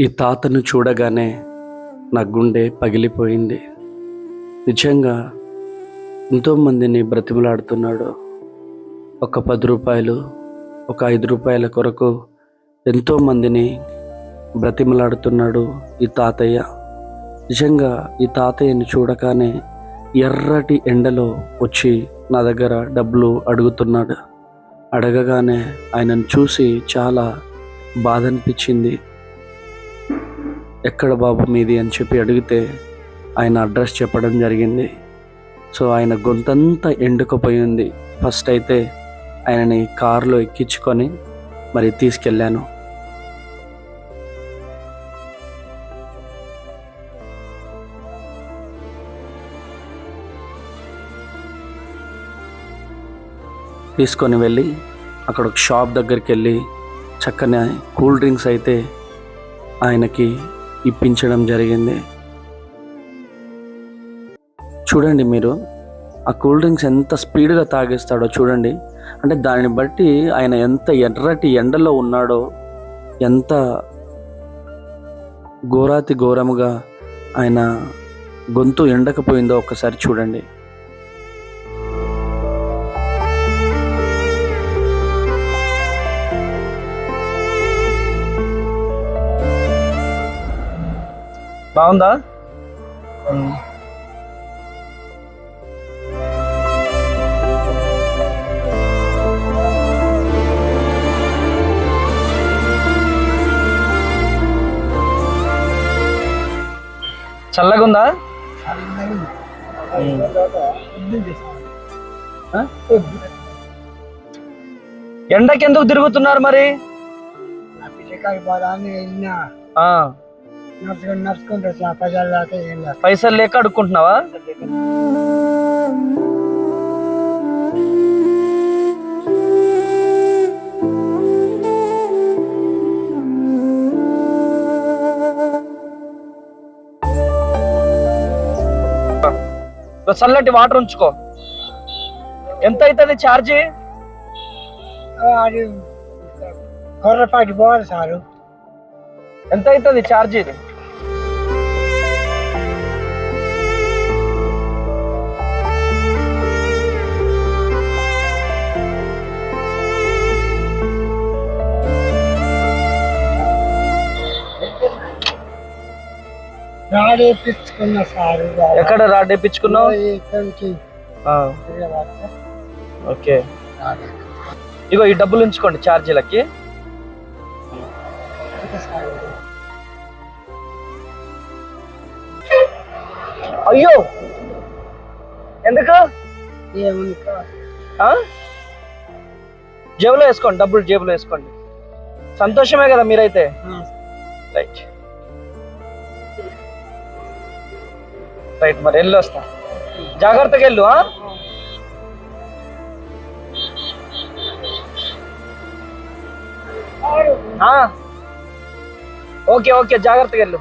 ఈ తాతను చూడగానే నా గుండె పగిలిపోయింది. నిజంగా ఎంతోమందిని బ్రతిమలాడుతున్నాడు. ఒక పది రూపాయలు ఒక ఐదు రూపాయల కొరకు ఎంతోమందిని బ్రతిమలాడుతున్నాడు ఈ తాతయ్య. నిజంగా ఈ తాతయ్యని చూడగానే ఎర్రటి ఎండలో వచ్చి నా దగ్గర డబ్బులు అడుగుతున్నాడు. అడగగానే ఆయనను చూసి చాలా బాధ అనిపించింది ఎక్కడ బాబు మీది అని చెప్పి అడిగితే ఆయన అడ్రస్ చెప్పడం జరిగింది. సో ఆయన గొంతంతా ఎండుకుపోయింది ఫస్ట్ అయితే ఆయనని కారులో ఎక్కించుకొని మరి తీసుకెళ్ళాను. తీసుకొని వెళ్ళి అక్కడ ఒక షాప్ దగ్గరికి వెళ్ళి చక్కని కూల్ డ్రింక్స్ అయితే ఆయనకి ఇప్పించడం జరిగింది. చూడండి మీరు ఆ కూల్ డ్రింక్స్ ఎంత స్పీడ్గా తాగేస్తాడో చూడండి. అంటే దానిని బట్టి ఆయన ఎంత ఎర్రటి ఎండలో ఉన్నాడో ఎంత ఘోరాతి ఘోరముగా ఆయన గొంతు ఎండకపోయిందో ఒక్కసారి చూడండి. బాగుందా? చల్లగుందా? ఆ? ఎండకి ఎందుకు తిరుగుతున్నారు మరి నడుచుకొని నడుచుకుంటూ పదాలు దాకా ఏం లేదు. పైసలు లేక అడుక్కుంటున్నావా? చల్లటి వాటర్ ఉంచుకో. ఎంత అవుతుంది ఛార్జీ? అది కొర్రపాటి పోవాలి సారు. ఎంత అవుతుంది ఛార్జీ రాడేపించుకున్న సారు ఎక్కడ రాడ్ వేయించుకున్నావు ఇక్కడికి. ఓకే. ఇగో ఈ డబ్బులు ఉంచుకోండి ఛార్జీలకి అయ్యో! ఎందుకు? జేబులో వేసుకోండి డబ్బులు జేబులో వేసుకోండి. సంతోషమే కదా మీరైతే. రైట్. రైట్ మరి వెళ్ళి వస్తా. జాగ్రత్తగా వెళ్ళు. ఓకే ఓకే జాగ్రత్తగా వెళ్ళు